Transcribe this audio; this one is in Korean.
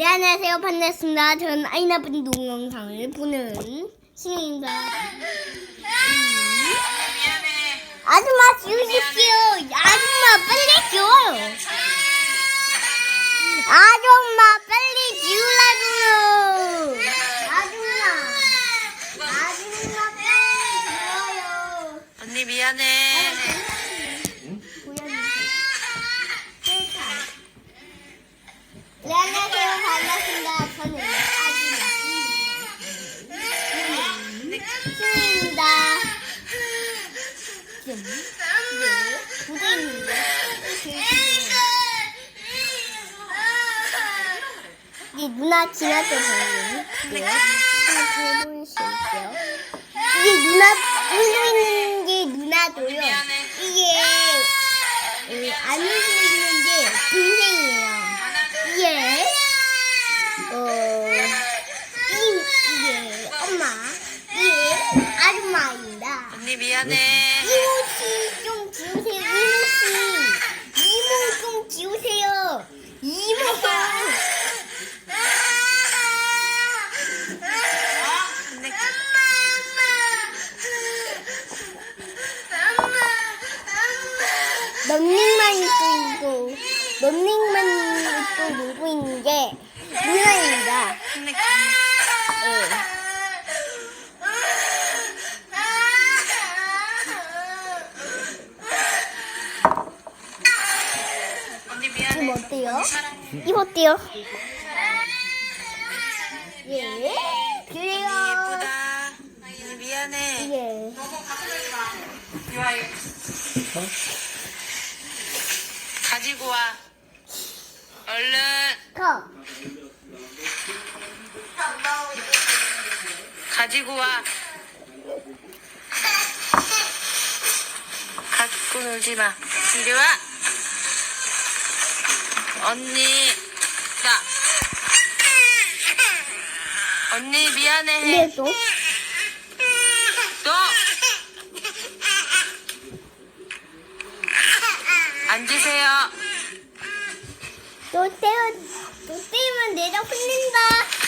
네, 안녕하세요. 반갑습니다. 저는 아이 나쁜 동영상을 보는 신입니다. 미안해. 아줌마 지우십시오. 아줌마 빨리 지워요. 아줌마 빨리 지우라고요. 아줌마. 아줌마 빨리 지워요. 언니 미안해. 네, 안녕하세요. 반갑습니다. 저는 아줌마. 신입니다. 네, 누나 지날 때 보여줄게요. 한번 보여주실게요. 이게 누나, 울고 있는 게 누나도요. 미안해. 이게 어, 안 울고 있는 게 동생이에요. 이게 어, 이, 이게 엄마, 이게 아줌마입니다. 언니 미안해. 이모 씨좀 지우세요. 이모 씨, 이모 좀 지우세요. 이모가 언니 런닝만 입고 있고 런닝만 입고 놀고 있는 게 누나입니다. 언니 예. 언니 지금 미안해. 어때요? 이거 어때요? 예. 그래요. 예쁘다. 언니 미안해. 예. 가지고 와. 얼른. 컵. 가지고 와. 갖고 놀지 마. 이리 와. 언니 자 언니 미안해 네, 또? 너 앉으세요 또 때우, 또 때우면 내가 혼낸다.